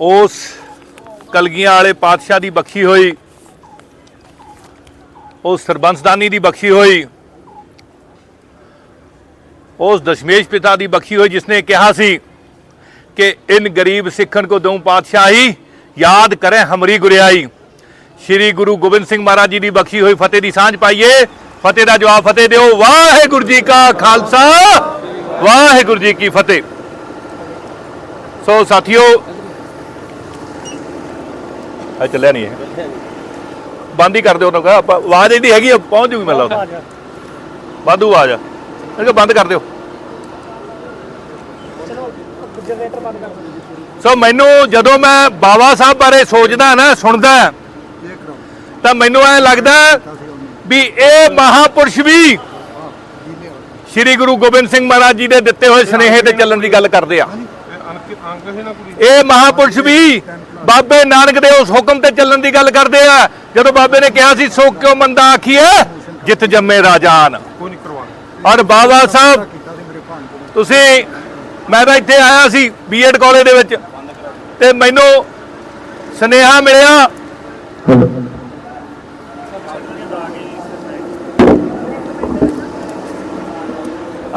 ਉਸ ਕਲਗੀਆਂ ਵਾਲੇ ਪਾਤਸ਼ਾਹ ਦੀ ਬਖਸ਼ੀ ਹੋਈ, ਉਸ ਸਰਬੰਸਦਾਨੀ ਦੀ ਬਖਸ਼ੀ ਹੋਈ, ਉਸ ਦਸ਼ਮੇਸ਼ ਪਿਤਾ ਦੀ ਬਖਸ਼ੀ ਹੋਈ, ਜਿਸਨੇ ਕਿਹਾ ਸੀ ਕਿ ਇਨ ਗਰੀਬ ਸਿੱਖਣ ਕੋ ਦਊ ਪਾਤਸ਼ਾਹੀ, ਯਾਦ ਕਰੇ ਹਮਰੀ ਗੁਰਿਆਈ। ਸ਼੍ਰੀ ਗੁਰੂ ਗੋਬਿੰਦ ਸਿੰਘ ਮਹਾਰਾਜ ਜੀ ਦੀ ਬਖਸ਼ੀ ਹੋਈ, ਫਤਿਹ ਦੀ ਸਾਂਝ ਪਾਈਏ। ਫਤਿਹ ਦਾ ਜਵਾਬ ਫਤਿਹ ਦਿਓ। ਵਾਹਿਗੁਰੂ ਜੀ ਕਾ ਖਾਲਸਾ, ਵਾਹਿਗੁਰੂ ਜੀ ਕੀ ਫਤਿਹ। ਸੋ ਸਾਥੀਓ ਆ ਚੱਲਿਆ ਨਹੀਂ ਹੈ ਬੰਦ ਹੀ ਕਰ ਦਿਓ ਉਹਨਾਂ ਕਾ ਆਪਾਂ ਆਵਾਜ਼ ਇਹਦੀ ਹੈਗੀ ਆ, ਪਹੁੰਚ ਜੂਗੀ ਮੈਨੂੰ ਲੱਗਦਾ। ਵਾਧੂ ਆਵਾਜ਼ ਆ। ਇਹ ਬੰਦ ਕਰ ਦਿਓ। ਜਨਰੇਟਰ ਬੰਦ ਕਰ ਦਿਓ। ਸੋ ਮੈਨੂੰ ਜਦੋਂ ਮੈਂ ਬਾਬਾ ਸਾਹਿਬ ਬਾਰੇ ਸੋਚਦਾ ਨਾ ਸੁਣਦਾ ਤਾਂ ਮੈਨੂੰ ਐ ਲੱਗਦਾ ਵੀ ਇਹ ਮਹਾਪੁਰਸ਼ ਵੀ ਸ੍ਰੀ ਗੁਰੂ ਗੋਬਿੰਦ ਸਿੰਘ ਮਹਾਰਾਜ ਜੀ ਦੇ ਦਿੱਤੇ ਹੋਏ ਸਨੇਹੇ ਤੇ ਚੱਲਣ ਦੀ ਗੱਲ ਕਰਦੇ ਆ। ਇਹ ਮਹਾਪੁਰਸ਼ ਵੀ ਬਾਬੇ ਨਾਨਕ ਦੇ ਉਸ ਹੁਕਮ ਤੇ ਚੱਲਣ ਦੀ ਗੱਲ ਕਰਦੇ ਆ। ਜਦੋਂ ਬਾਬੇ ਨੇ ਕਿਹਾ ਸੀ ਸੋ ਕਿਉ ਮੰਦਾ ਆਖੀਏ ਜਿਤ ਜੰਮੇ ਰਾਜਾਨ। ਔਰ ਬਾਬਾ ਸਾਹਿਬ ਤੁਸੀਂ ਮੈਂ ਤਾਂ ਇੱਥੇ ਆਇਆ ਸੀ ਬੀਐਡ ਕਾਲਜ ਦੇ ਵਿੱਚ ਤੇ ਮੈਨੂੰ ਸਨੇਹਾ ਮਿਲਿਆ।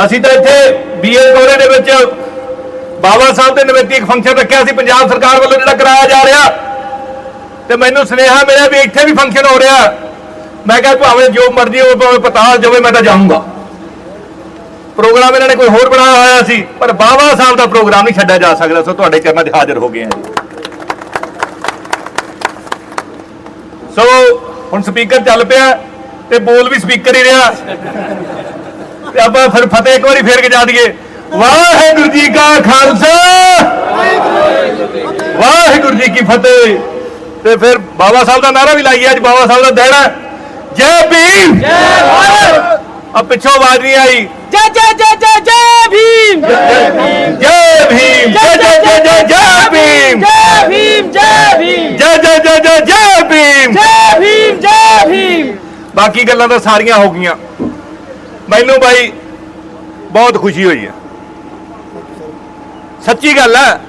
ਅਸੀਂ ਤਾਂ ਇੱਥੇ ਬੀਐਡ ਕਾਲਜ ਦੇ ਵਿੱਚ ਬਾਬਾ ਸਾਹਿਬ ਦੇ ਨਿਮਿਤ ਇੱਕ ਫੰਕਸ਼ਨ ਰੱਖਿਆ ਸੀ, ਪੰਜਾਬ ਸਰਕਾਰ ਵੱਲੋਂ ਜਿਹੜਾ ਕਰਾਇਆ ਜਾ ਰਿਹਾ, ਤੇ ਮੈਨੂੰ ਸੁਨੇਹਾ ਮਿਲਿਆ ਵੀ ਇੱਥੇ ਵੀ ਫੰਕਸ਼ਨ ਹੋ ਰਿਹਾ। ਮੈਂ ਕਿਹਾ ਭਾਵੇਂ ਜੋ ਮਰਜ਼ੀ ਹੋਵੇ ਭਾਵੇਂ ਪਤਾਲ ਜਾਵੇ, ਮੈਂ ਤਾਂ ਜਾਊਂਗਾ। ਪ੍ਰੋਗਰਾਮ ਇਹਨਾਂ ਨੇ ਕੋਈ ਹੋਰ ਬਣਾਇਆ ਹੋਇਆ ਸੀ, ਪਰ ਬਾਬਾ ਸਾਹਿਬ ਦਾ ਪ੍ਰੋਗਰਾਮ ਨਹੀਂ ਛੱਡਿਆ ਜਾ ਸਕਦਾ, ਸੋ ਤੁਹਾਡੇ ਚਰਨਾਂ 'ਚ ਹਾਜ਼ਰ ਹੋ ਗਏ ਹਾਂ ਸੋ, ਹੁਣ ਸਪੀਕਰ ਚੱਲ ਪਿਆ, ਤੇ ਬੋਲ ਵੀ ਸਪੀਕਰ ਹੀ ਰਿਹਾ। ਤੇ ਆਪਾਂ ਫਿਰ ਫਤਿਹ ਇੱਕ ਵਾਰੀ ਫੇਰ ਕੇ ਜਾ ਦਈਏ। ਵਾਹਿਗੁਰੂ ਜੀ ਕਾ ਖਾਲਸਾ ਵਾਹਿਗੁਰੂ ਜੀ ਕੀ ਫਤਿਹ ਤੇ ਫਿਰ ਬਾਬਾ ਸਾਹਿਬ ਦਾ ਨਾਰਾ ਵੀ ਲਾਈਏ ਅੱਜ ਬਾਬਾ ਸਾਹਿਬ ਦਾ ਦਿਹਾੜਾ ਹੈ। ਜੈ ਭੀਮ ਜੈ ਭਾਰਤ ਆ ਪਿੱਛੋਂ ਆਵਾਜ਼ ਨਹੀਂ ਆਈ ਜੈ ਜੈ ਜੈ ਜੈ ਜੈ ਭੀਮ ਜੈ ਭੀਮ ਜੈ ਜੈ ਜੈ ਜੈ ਜੈ ਭੀਮ ਜੈ ਭੀਮ ਜੈ ਭੀਮ ਜੈ ਜੈ ਜੈ ਜੈ ਜੈ ਭੀਮ ਜੈ ਭੀਮ ਜੈ ਭੀਮ ਬਾਕੀ ਗੱਲਾਂ ਤਾਂ ਸਾਰੀਆਂ ਹੋ ਗਈਆਂ ਮੈਨੂੰ ਬਾਈ ਬਹੁਤ ਖੁਸ਼ੀ ਹੋਈ ਹੈ ਸੱਚੀ ਗੱਲ ਹੈ।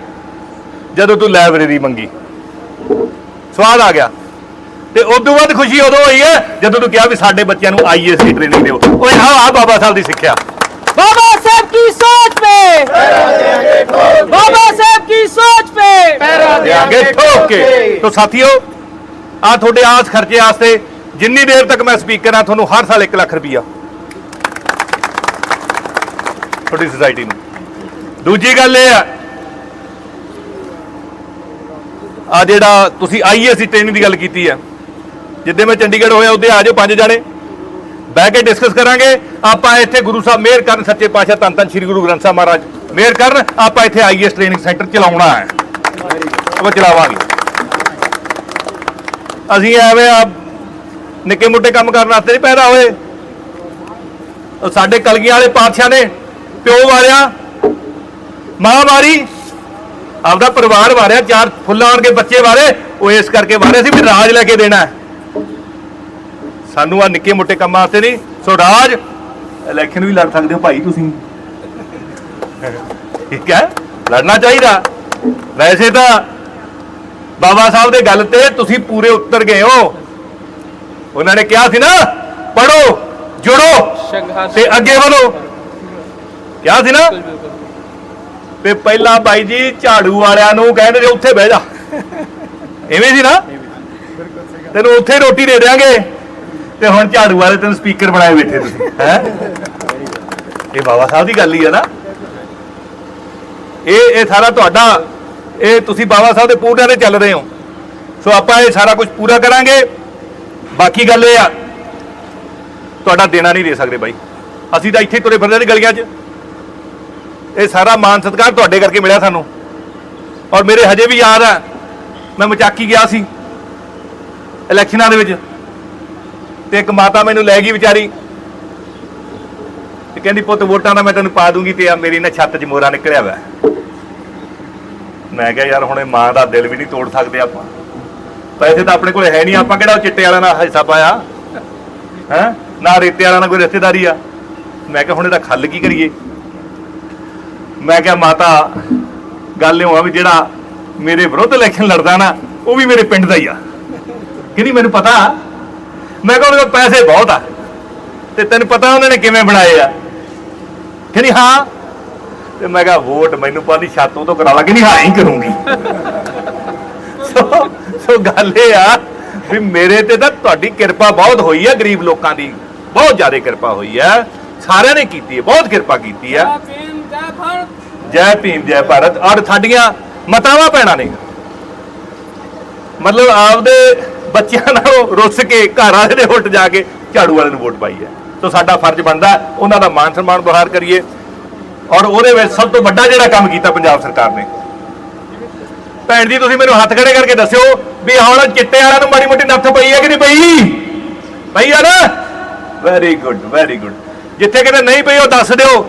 ਜਦੋਂ ਤੂੰ ਲਾਇਬ੍ਰੇਰੀ ਮੰਗੀ ਸਵਾਦ ਆ ਗਿਆ। ਤੇ ਉਸ ਤੋਂ ਬਾਅਦ ਖੁਸ਼ੀ ਉਦੋਂ ਹੋਈ ਹੈ ਜਦੋਂ ਤੂੰ ਕਿਹਾ ਵੀ ਸਾਡੇ ਬੱਚਿਆਂ ਨੂੰ ਆਈਐਸ ਦੀ ਟ੍ਰੇਨਿੰਗ ਦਿਓ। ਓਏ ਆ ਆ ਬਾਬਾ ਸਾਹਿਬ ਦੀ ਸਿੱਖਿਆ। ਬਾਬਾ ਸਾਹਿਬ ਕੀ ਸੋਚ ਪੇ? ਬਾਬਾ ਸਾਹਿਬ ਕੀ ਸੋਚ ਪੇ? ਪੈਰਾਂ ਦੇ ਠੋਕ ਕੇ। ਤੋ ਸਾਥੀਓ ਆ ਤੁਹਾਡੇ ਆਸ ਖਰਚੇ ਆਸਤੇ ਜਿੰਨੀ ਦੇਰ ਤੱਕ ਮੈਂ ਸਪੀਕਰ ਆ ਤੁਹਾਨੂੰ ਹਰ ਸਾਲ 1 ਲੱਖ ਰੁਪਈਆ। ਤੁਹਾਡੀ ਸੁਸਾਇਟੀ ਨੂੰ। ਦੂਜੀ ਗੱਲ ਇਹ ਆ। ਆ ਜਿਹੜਾ ਤੁਸੀਂ ਆਈਐਸ ਦੀ ਟ੍ਰੇਨਿੰਗ ਦੀ ਗੱਲ ਕੀਤੀ ਆ। ਜਿੱਦੇ ਮੈਂ ਚੰਡੀਗੜ੍ਹ ਹੋਇਆ ਉਹਦੇ ਆ ਜਾਓ ਪੰਜ ਜਾਣੇ। ਬਹਿ ਕੇ ਡਿਸਕਸ ਕਰਾਂਗੇ। ਆਪਾਂ ਇੱਥੇ ਗੁਰੂ ਸਾਹਿਬ ਮਿਹਰ ਕਰਨ, ਸੱਚੇ ਪਾਤਸ਼ਾਹ ਧੰਨ ਧੰਨ ਸ੍ਰੀ ਗੁਰੂ ਗ੍ਰੰਥ ਸਾਹਿਬ ਮਹਾਰਾਜ ਮਿਹਰ ਕਰਨ, ਆਪਾਂ ਇੱਥੇ ਆਈਐਸ ਟ੍ਰੇਨਿੰਗ ਸੈਂਟਰ ਚਲਾਉਣਾ ਹੈ। ਆਪਾਂ ਚਲਾਵਾਂਗੇ। ਅਸੀਂ ਐਵੇਂ ਆ, ਨਿੱਕੇ ਮੋਟੇ ਕੰਮ ਕਰਨ ਵਾਸਤੇ ਨਹੀਂ ਪੈਦਾ ਹੋਏ। ਸਾਡੇ ਕਲਗੀਆਂ ਵਾਲੇ ਪਾਤਸ਼ਾਹ ਨੇ, ਪਿਓ ਵਾਰਿਆ ਮਾਂ ਵਾਰੀ ਆਪਦਾ ਪਰਿਵਾਰ ਵਾਰਿਆ ਚਾਰ ਫੁੱਲਾਂ ਵਰਗੇ ਬੱਚੇ ਵਾਰੇ। ਉਹ ਇਸ ਕਰਕੇ ਵਾਰੇ ਸੀ ਵੀ ਰਾਜ ਲੈ ਕੇ ਦੇਣਾ ਸਾਨੂੰ ਆ ਨਿੱਕੇ ਮੋਟੇ ਕੰਮਾਂ ਵਾਸਤੇ ਨਹੀਂ। ਸੋ ਰਾਜ ਇਲੈਕਸ਼ਨ ਵੀ ਲੜ ਸਕਦੇ ਹੋ ਭਾਈ ਤੁਸੀਂ। ਠੀਕ ਹੈ? ਲੜਨਾ ਚਾਹੀਦਾ। ਵੈਸੇ ਤਾਂ ਬਾਬਾ ਸਾਹਿਬ ਦੇ ਗੱਲ ਤੇ ਤੁਸੀਂ ਪੂਰੇ ਉੱਤਰ ਗਏ ਹੋ। ਉਹਨਾਂ ਨੇ ਕਿਹਾ ਸੀ ਨਾ ਪੜੋ ਜੁੜੋ ਤੇ ਅੱਗੇ ਵਧੋ। ਕਿਹਾ ਸੀ ਨਾ ਤੇ ਪਹਿਲਾਂ ਬਾਈ ਜੀ ਝਾੜੂ ਵਾਲਿਆਂ ਨੂੰ ਕਹਿੰਦੇ ਨੇ ਉੱਥੇ ਬਹਿ ਜਾ। ਐਵੇਂ ਸੀ ਨਾ? ਤੈਨੂੰ ਉੱਥੇ ਰੋਟੀ ਦੇ ਦੇਾਂਗੇ ਤੇ ਹੁਣ ਝਾੜੂ ਵਾਲੇ ਤੈਨੂੰ ਸਪੀਕਰ ਬਣਾਏ ਬੈਠੇ ਤੁਸੀਂ, ਹੈ? ਇਹ ਬਾਬਾ ਸਾਹਿਬ ਦੀ ਗੱਲ ਹੀ ਹੈ ਨਾ। ਇਹ ਇਹ ਸਾਰਾ ਤੁਹਾਡਾ, ਇਹ ਤੁਸੀਂ ਬਾਬਾ ਸਾਹਿਬ ਦੇ ਪੂਰਿਆਂ ਤੇ ਚੱਲ ਰਹੇ ਹੋ। ਸੋ ਆਪਾਂ ਇਹ ਸਾਰਾ ਕੁਝ ਪੂਰਾ ਕਰਾਂਗੇ। ਬਾਕੀ ਗੱਲ ਇਹ ਆ, ਤੁਹਾਡਾ ਦੇਣਾ ਨਹੀਂ ਦੇ ਸਕਦੇ ਬਾਈ। ਅਸੀਂ ਤਾਂ ਇੱਥੇ ਤੁਰੇ ਫਿਰਦੇ ਨੇ ਗਲੀਆਂ 'ਚ। ਇਹ ਸਾਰਾ ਮਾਨ ਸਤਿਕਾਰ ਤੁਹਾਡੇ ਕਰਕੇ ਮਿਲਿਆ ਸਾਨੂੰ। ਔਰ ਮੇਰੇ ਹਜੇ ਵੀ ਯਾਦ ਆ, ਮੈਂ ਮਚਾਕੀ ਗਿਆ ਸੀ ਇਲੈਕਸ਼ਨਾਂ ਦੇ ਵਿੱਚ। ਤੇ ਇੱਕ ਮਾਤਾ ਮੈਨੂੰ ਲੈ ਗਈ ਵਿਚਾਰੀ। ਤੇ ਕਹਿੰਦੀ, ਪੁੱਤ, ਵੋਟਾਂ ਦਾ ਮੈਂ ਤੈਨੂੰ ਪਾ ਦੂੰਗੀ ਤੇ ਆ ਮੇਰੀ ਨਾ ਛੱਤ 'ਚ ਮੋਰਾ ਨਿਕਲਿਆ ਵਾ। ਮੈਂ ਕਿਹਾ, ਯਾਰ, ਹੁਣ ਇਹ ਮਾਂ ਦਾ ਦਿਲ ਵੀ ਨਹੀਂ ਤੋੜ ਸਕਦੇ ਆਪਾਂ। ਪੈਸੇ ਤਾਂ ਆਪਣੇ ਕੋਲ ਹੈ ਨਹੀਂ, ਆਪਾਂ ਕਿਹੜਾ ਚਿੱਟੇ ਵਾਲਾ ਨਾਲ ਹਿੱਸਾ ਪਾਇਆ? ਹੈ? ਨਾ ਰੇਤੇ ਵਾਲਾ ਨਾਲ ਕੋਈ ਰਿਸ਼ਤੇਦਾਰੀ ਆ। ਮੈਂ ਕਿਹਾ, ਹੁਣ ਇਹਦਾ ਖੱਲ ਕੀ ਕਰੀਏ? ਮੈਂ ਕਿਹਾ, ਮਾਤਾ, ਗੱਲ ਇਹ ਹੋਆ ਵੀ ਜਿਹੜਾ ਮੇਰੇ ਵਿਰੁੱਧ ਇਲੈਕਸ਼ਨ ਲੜਦਾ ਨਾ, ਉਹ ਵੀ ਮੇਰੇ ਪਿੰਡ ਦਾ ਹੀ ਆ। ਕਿਹਦੀ ਮੈਨੂੰ ਪਤਾ। ਮੈਂ ਕਿਹਾ, ਉਹਦੇ ਪੈਸੇ ਬਹੁਤ ਆ ਤੇ ਤੈਨੂੰ ਪਤਾ ਉਹਨਾਂ ਨੇ ਕਿਵੇਂ ਬਣਾਏ ਆ? ਕਹਿੰਦੀ ਹਾਂ। ਤੇ ਮੈਂ ਕਿਹਾ, ਵੋਟ ਮੈਨੂੰ ਪਾਲੀ ਛਾਤੋਂ ਤੋਂ ਕਰਾ ਲਾ ਕਹਿੰਦੀ ਹਾਂ ਹੀ ਕਰੂੰਗੀ। ਸੋ ਸੋ ਗੱਲ ਇਹ ਆ ਵੀ ਮੇਰੇ ਤੇ ਤਾਂ ਤੁਹਾਡੀ ਕਿਰਪਾ ਬਹੁਤ ਹੋਈ ਆ, ਗਰੀਬ ਲੋਕਾਂ ਦੀ। ਬਹੁਤ ਜ਼ਿਆਦਾ ਕਿਰਪਾ ਹੋਈ ਆ। ਸਾਰਿਆਂ ਨੇ ਕੀਤੀ ਹੈ ਬਹੁਤ ਕਿਰਪਾ ਕੀਤੀ ਆ। ਜੈ ਭੀਮ, ਜੈ ਭਾਰਤ। ਔਰ ਸਾਡੀਆਂ ਮਤਾਵਾਂ ਪੈਣਾ ਨੇ ਮਤਲਬ ਆਪਦੇ ਬੱਚਿਆਂ ਨਾਲੋਂ ਰੁੱਸ ਕੇ ਘਰ ਵਾਲੇ ਦੇ ਵੋਟ ਜਾ ਕੇ ਝਾੜੂ ਵਾਲੇ ਨੂੰ ਵੋਟ ਪਾਈ ਹੈ। ਸੋ ਸਾਡਾ ਫਰਜ਼ ਬਣਦਾ ਉਹਨਾਂ ਦਾ ਮਾਨ ਸਨਮਾਨ ਬਹਾਰ ਕਰੀਏ। ਔਰ ਉਹਦੇ ਵਿੱਚ ਸਭ ਤੋਂ ਵੱਡਾ ਜਿਹੜਾ ਕੰਮ ਕੀਤਾ ਪੰਜਾਬ ਸਰਕਾਰ ਨੇ। ਭੈਣ ਜੀ, ਤੁਸੀਂ ਮੈਨੂੰ ਹੱਥ ਖੜੇ ਕਰਕੇ ਦੱਸਿਓ ਵੀ ਹੁਣ ਚਿੱਟੇ ਵਾਲਿਆਂ ਨੂੰ ਮਾੜੀ ਮੋਟੀ ਨੱਥ ਪਈ ਹੈ ਕਿ ਨਹੀਂ ਪਈ? ਪਈ ਆ ਨਾ? ਵੈਰੀ ਗੁੱਡ ਵੈਰੀ ਗੁੱਡ ਜਿੱਥੇ ਕਿਤੇ ਨਹੀਂ ਪਈ ਉਹ ਦੱਸ ਦਿਓ।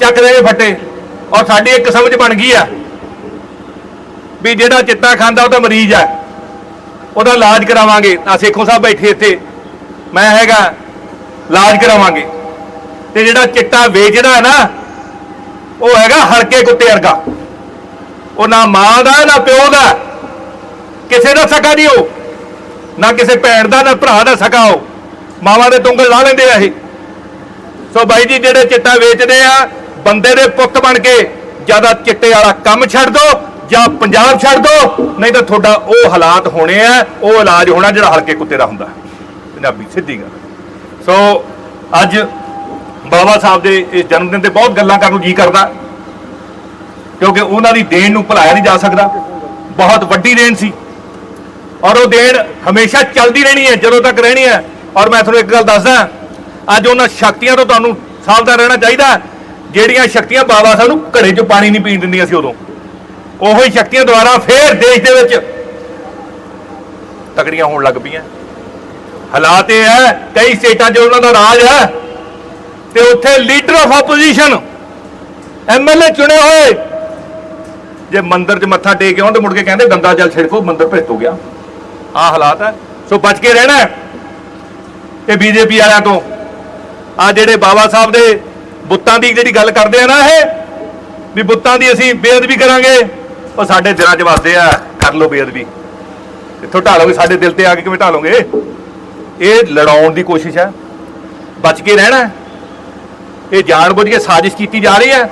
ਚੱਕ ਦੇਗੇ ਫੱਟੇ। ਔਰ ਸਾਡੀ ਇੱਕ ਸਮਝ ਬਣ ਗਈ ਆ ਵੀ ਜਿਹੜਾ ਚਿੱਟਾ ਖਾਂਦਾ ਉਹ ਤਾਂ ਮਰੀਜ਼ ਆ। ਉਹਦਾ ਇਲਾਜ ਕਰਾਵਾਂਗੇ। ਆ ਸੇਖੋ ਸਾਹਿਬ ਬੈਠੇ ਇੱਥੇ। ਮੈਂ ਹੈਗਾ, ਇਲਾਜ ਕਰਾਵਾਂਗੇ। ਤੇ ਜਿਹੜਾ ਚਿੱਟਾ ਵੇਚਦਾ ਹੈ ਨਾ, ਉਹ ਹੈਗਾ ਹਲਕੇ ਕੁੱਤੇ ਵਰਗਾ। ਉਹ ਨਾ ਮਾਂ ਦਾ, ਨਾ ਪਿਓ ਦਾ। ਕਿਸੇ ਦਾ ਸਕਾ ਨਹੀਂ ਉਹ। ਨਾ ਕਿਸੇ ਭੈਣ ਦਾ, ਨਾ ਭਰਾ ਦਾ ਸਕਾ ਉਹ। ਮਾਵਾਂ ਦੇ ਤੁੰਗਲ ਲਾ ਲੈਂਦੇ ਆ ਇਹ। ਸੋ ਬਾਈ ਜੀ, ਜਿਹੜੇ ਚਿੱਟਾ ਵੇਚਦੇ ਆ ਬੰਦੇ ਦੇ ਪੁੱਤ ਬਣ ਕੇ ਜ਼ਿਆਦਾ ਚਿੱਟੇ ਵਾਲਾ ਕੰਮ ਛੱਡ ਦੋ ਜਾਂ ਪੰਜਾਬ ਛੱਡ ਦੋ, ਨਹੀਂ ਤਾਂ ਤੁਹਾਡਾ ਉਹ ਹਾਲਾਤ ਹੋਣੇ ਆ, ਉਹ ਇਲਾਜ ਹੋਣਾ ਜਿਹੜਾ ਹਲਕੇ ਕੁੱਤੇ ਦਾ ਹੁੰਦਾ। ਪੰਜਾਬੀ, ਸਿੱਧੀ ਗੱਲ। ਸੋ, ਅੱਜ ਬਾਬਾ ਸਾਹਿਬ ਦੇ ਇਸ ਜਨਮ ਦਿਨ ਤੇ ਬਹੁਤ ਗੱਲਾਂ ਕਰਨ ਨੂੰ ਜੀ ਕਰਦਾ, ਕਿਉਂਕਿ ਉਹਨਾਂ ਦੀ ਦੇਣ ਨੂੰ ਭੁਲਾਇਆ ਨਹੀਂ ਜਾ ਸਕਦਾ। ਬਹੁਤ ਵੱਡੀ ਦੇਣ ਸੀ। ਔਰ ਉਹ ਦੇਣ ਹਮੇਸ਼ਾ ਚੱਲਦੀ ਰਹਿਣੀ ਹੈ, ਜਦੋਂ ਤੱਕ ਰਹਿਣੀ ਹੈ। ਔਰ ਮੈਂ ਤੁਹਾਨੂੰ ਇੱਕ ਗੱਲ ਦੱਸਦਾ, ਅੱਜ ਉਹਨਾਂ ਸ਼ਕਤੀਆਂ ਤੋਂ ਤੁਹਾਨੂੰ ਸਾਵਧਾਨ ਰਹਿਣਾ ਚਾਹੀਦਾ। ਜਿਹੜੀਆਂ ਸ਼ਕਤੀਆਂ ਬਾਬਾ ਸਾਹਿਬ ਨੂੰ ਘੜੇ 'ਚ ਪਾਣੀ ਨਹੀਂ ਪੀਣ ਦਿੰਦੀਆਂ ਸੀ ਉਦੋਂ, ਉਹੋ ਹੀ ਸ਼ਕਤੀਆਂ ਦੁਆਰਾ ਫੇਰ ਦੇਸ਼ ਦੇ ਵਿੱਚ ਤਕੜੀਆਂ ਹੋਣ ਲੱਗ ਪਈਆਂ। ਹਾਲਾਤ ਇਹ ਹੈ, ਕਈ ਸਟੇਟਾਂ 'ਚ ਉਹਨਾਂ ਦਾ ਰਾਜ ਹੈ ਤੇ ਉੱਥੇ ਲੀਡਰ ਆਫ ਆਪੋਜੀਸ਼ਨ ਐਮਐਲਏ ਚੁਣੇ ਹੋਏ। ਜੇ ਮੰਦਰ 'ਚ ਮੱਥਾ ਟੇਕ ਆਉਣ ਤੇ ਮੁੜ ਕੇ ਕਹਿੰਦੇ ਗੰਦਾ ਜਲ ਛਿੜਕੋ, ਮੰਦਰ ਭੇਤ ਗਿਆ। ਆਹ ਹਾਲਾਤ ਹੈ। ਸੋ ਬਚ ਕੇ ਰਹਿਣਾ ਹੈ। ਇਹ ਬੀਜੇਪੀ ਵਾਲਿਆਂ ਤੋਂ। ਆ ਜਿਹੜੇ ਬਾਬਾ ਸਾਹਿਬ ਦੇ ਬੁੱਤਾਂ ਦੀ ਜਿਹੜੀ ਗੱਲ ਕਰਦੇ ਆ ਨਾ ਇਹ, ਵੀ ਬੁੱਤਾਂ ਦੀ ਅਸੀਂ ਬੇਅਦਬੀ ਕਰਾਂਗੇ। ਉਹ ਸਾਡੇ ਦਿਲਾਂ 'ਚ ਵੱਸਦੇ ਆ, ਕਰ ਲਓ ਬੇਅਦਬੀ। ਇੱਥੋਂ ਢਾਲੋਗੇ ਸਾਡੇ ਦਿਲ ਤੇ ਆ ਕੇ ਕਿਵੇਂ ਢਾਲੋਗੇ ਇਹ ਲੜਾਉਣ ਦੀ ਕੋਸ਼ਿਸ਼ ਹੈ ਬਚ ਕੇ ਰਹਿਣਾ। ਇਹ ਜਾਣਬੁੱਝ ਕੇ ਸਾਜ਼ਿਸ਼ ਕੀਤੀ ਜਾ ਰਹੀ ਹੈ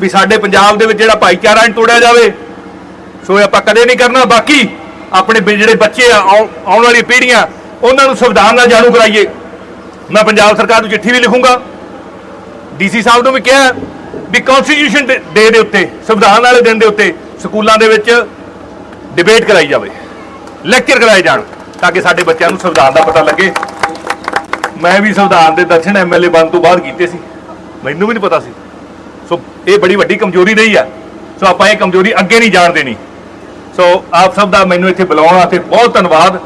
ਵੀ ਸਾਡੇ ਪੰਜਾਬ ਦੇ ਵਿੱਚ ਜਿਹੜਾ ਭਾਈਚਾਰਾ ਨੂੰ ਤੋੜਿਆ ਜਾਵੇ, ਸੋ ਇਹ ਆਪਾਂ ਕਦੇ ਨਹੀਂ ਕਰਨਾ। ਬਾਕੀ ਆਪਣੇ ਜਿਹੜੇ ਬੱਚੇ ਆ ਆਉਣ ਵਾਲੀ ਪੀੜ੍ਹੀਆਂ, ਉਹਨਾਂ ਨੂੰ ਸੰਵਿਧਾਨ ਨਾਲ ਜਾਣੂ ਕਰਾਈਏ। ਮੈਂ ਪੰਜਾਬ ਸਰਕਾਰ ਨੂੰ ਚਿੱਠੀ ਵੀ ਲਿਖੂੰਗਾ। ਡੀਸੀ ਸਾਹਿਬ ਨੂੰ ਵੀ ਕਿਹਾ ਵੀ ਕਨਸਟੀਟਿਊਸ਼ਨ ਡੇ ਦੇ ਉੱਤੇ, ਸੰਵਿਧਾਨ ਵਾਲੇ ਦਿਨ ਦੇ ਉੱਤੇ ਸਕੂਲਾਂ ਦੇ ਵਿੱਚ ਡਿਬੇਟ ਕਰਾਈ ਜਾਵੇ ਲੈਕਚਰ ਕਰਾਏ ਜਾਣ, ਤਾਂ ਕਿ ਸਾਡੇ ਬੱਚਿਆਂ ਨੂੰ ਸੰਵਿਧਾਨ ਦਾ ਪਤਾ ਲੱਗੇ। ਮੈਂ ਵੀ ਸੰਵਿਧਾਨ ਦੇ ਦਰਸ਼ਨ ਐਮਐਲਏ ਬਣ ਤੋਂ ਬਾਅਦ ਕੀਤੇ ਸੀ। ਮੈਨੂੰ ਵੀ ਨਹੀਂ ਪਤਾ ਸੀ। ਸੋ ਇਹ ਬੜੀ ਵੱਡੀ ਕਮਜ਼ੋਰੀ ਰਹੀ ਆ। ਸੋ ਆਪਾਂ ਇਹ ਕਮਜ਼ੋਰੀ ਅੱਗੇ ਨਹੀਂ ਜਾਣ ਦੇਣੀ। ਸੋ ਆਪ ਸਭ ਦਾ ਮੈਨੂੰ ਇੱਥੇ ਬੁਲਾਉਣ ਵਾਸਤੇ ਬਹੁਤ ਧੰਨਵਾਦ।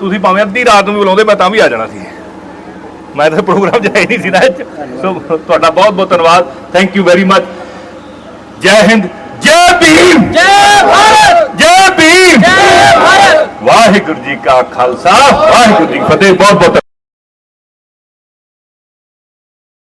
ਤੁਸੀਂ ਭਾਵੇਂ ਅੱਧੀ ਰਾਤ ਨੂੰ ਵੀ ਬੁਲਾਉਂਦੇ, ਮੈਂ ਤਾਂ ਵੀ ਆ ਜਾਣਾ ਸੀ। ਮੈਂ ਤਾਂ ਪ੍ਰੋਗਰਾਮ ਜਾਇ ਨਹੀਂ ਸੀ ਨਾ ਅੱਜ। ਸੋ ਤੁਹਾਡਾ ਬਹੁਤ ਬਹੁਤ ਧੰਨਵਾਦ। ਥੈਂਕ ਯੂ ਵੈਰੀ ਮਚ ਜੈ ਹਿੰਦ ਜੈ ਭੀਮ! ਜੈ ਭਾਰਤ! ਜੈ ਭੀਮ! ਜੈ ਭਾਰਤ! ਵਾਹਿਗੁਰੂ ਜੀ ਕਾ ਖਾਲਸਾ ਵਾਹਿਗੁਰੂ ਜੀ ਫਤਿਹ। ਬਹੁਤ ਬਹੁਤ